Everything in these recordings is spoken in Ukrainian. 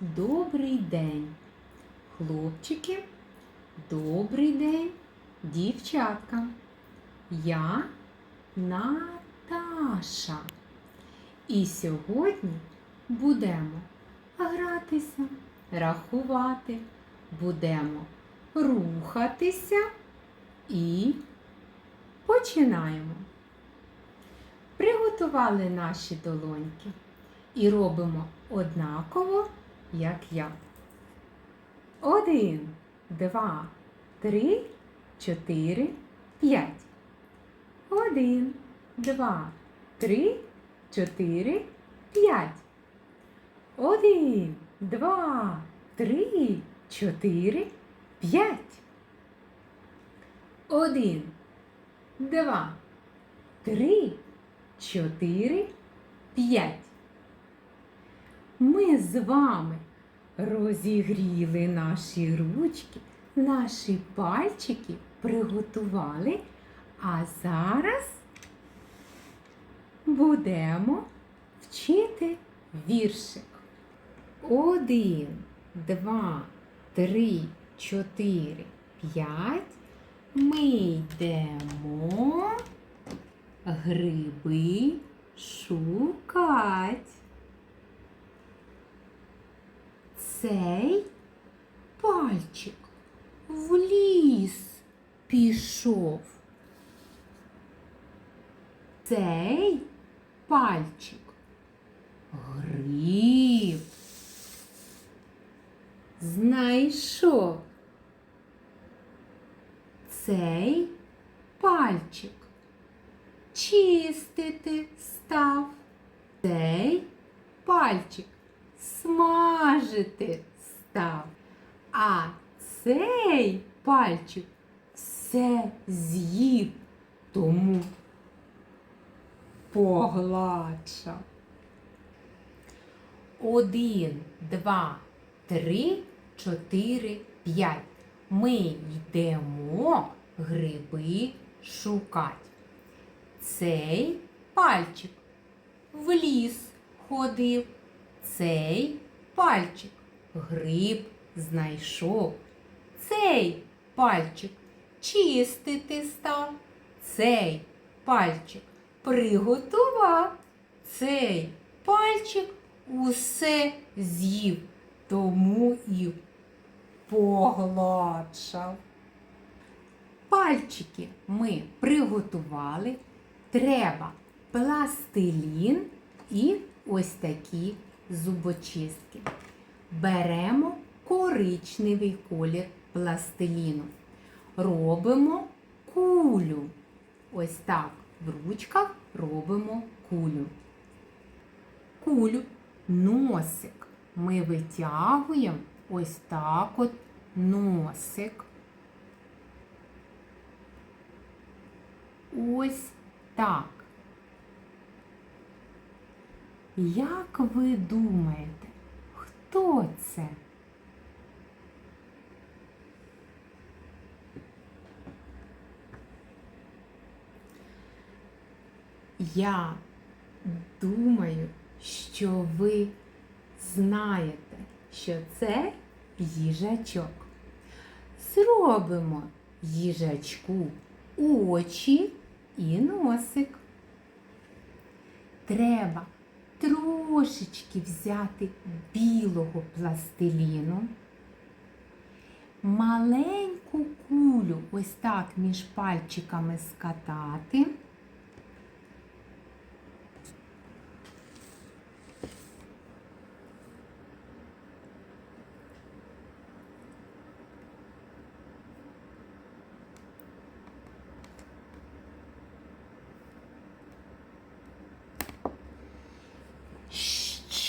добрий день. Хлопчики, добрий день, дівчатка. Я Наташа. І сьогодні будемо гратися, рахувати, будемо рухатися і починаємо. Приготували наші долоньки і робимо однаково, як я. Один, два, три, чотири, п'ять. Один, два, три, чотири, п'ять. Один, два, три, чотири, п'ять. Один, два, три, чотири, п'ять. Ми з вами розігріли наші ручки, наші пальчики приготували, а зараз будемо вчити віршик. Один, два, три, чотири, п'ять. Ми йдемо гриби шукать. Цей пальчик в ліс пішов. Цей пальчик гриб знайшов. Цей пальчик чистити став. Цей пальчик смажити став. А цей пальчик все з'їв, тому погладшав. Один, два, три, чотири, п'ять. Ми йдемо гриби шукать. Цей пальчик в ліс ходив. Цей пальчик гриб знайшов. Цей пальчик чистити став. Цей пальчик приготував. Цей пальчик усе з'їв, тому і погладшав. Пальчики ми приготували. Треба пластилін і ось такі зубочистки. Беремо коричневий колір пластиліну. Робимо кулю. Ось так в ручках робимо кулю. Кулю, носик. Ми витягуємо ось так от носик. Ось так. Як ви думаєте, хто це? Я думаю, що ви знаєте, що це їжачок. Зробимо їжачку очі і носик. Треба трошечки взяти білого пластиліну, маленьку кулю ось так між пальчиками скатати.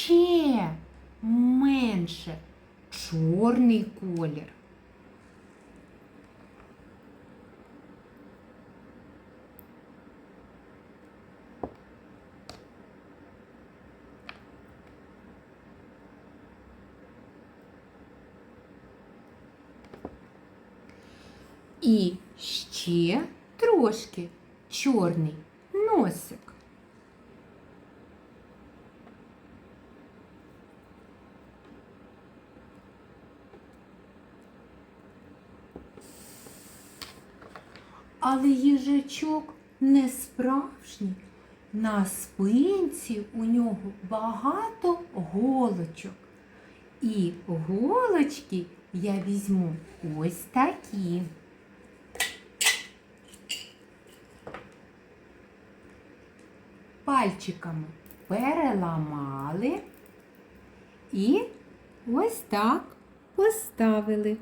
ще менше чорний колір. І ще трошки чорний носик. Але їжачок не справжній. На спинці у нього багато голочок. І голочки я візьму ось такі. Пальчиками переламали і ось так поставили.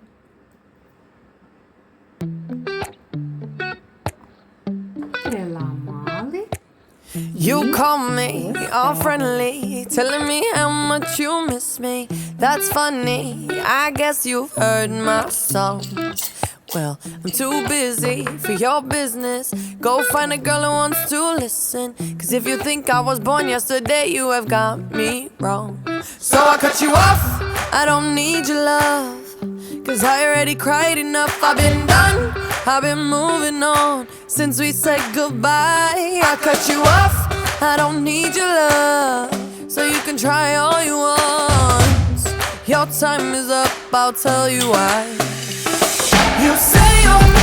You call me all friendly, telling me how much you miss me. That's funny, I guess you've heard my songs. Well, I'm too busy for your business. Go find a girl who wants to listen. Cause if you think I was born yesterday, you have got me wrong. So I cut you off, I don't need your love. Cause I already cried enough. I've been done, I've been moving on since we said goodbye. I cut you off, I don't need your love. So you can try all you want. Your time is up, I'll tell you why. You say you're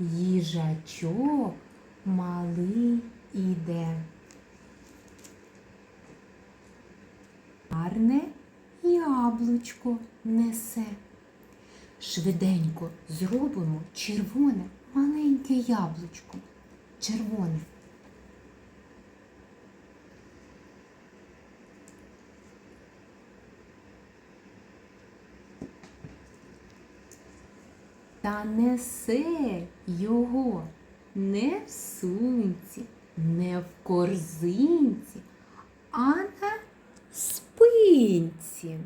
Їжачок малий іде. Гарне яблучко несе. Швиденько зробимо червоне маленьке яблучко. Червоне. Та несе його не в сумці, не в корзинці, а на спинці.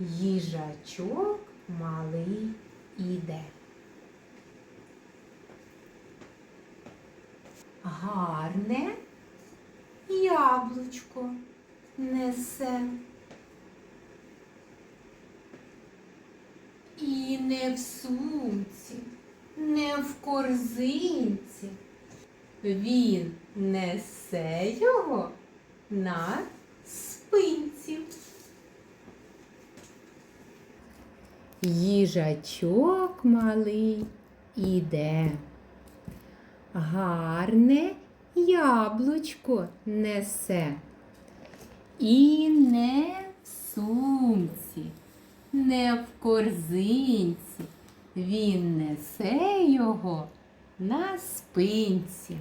Їжачок малий іде. Гарне яблучко несе. І не в сумці, не в корзинці. Він несе його на спинці. Їжачок малий іде гарне яблучко несе. І не в сумці, не в корзинці. Він несе його на спинці.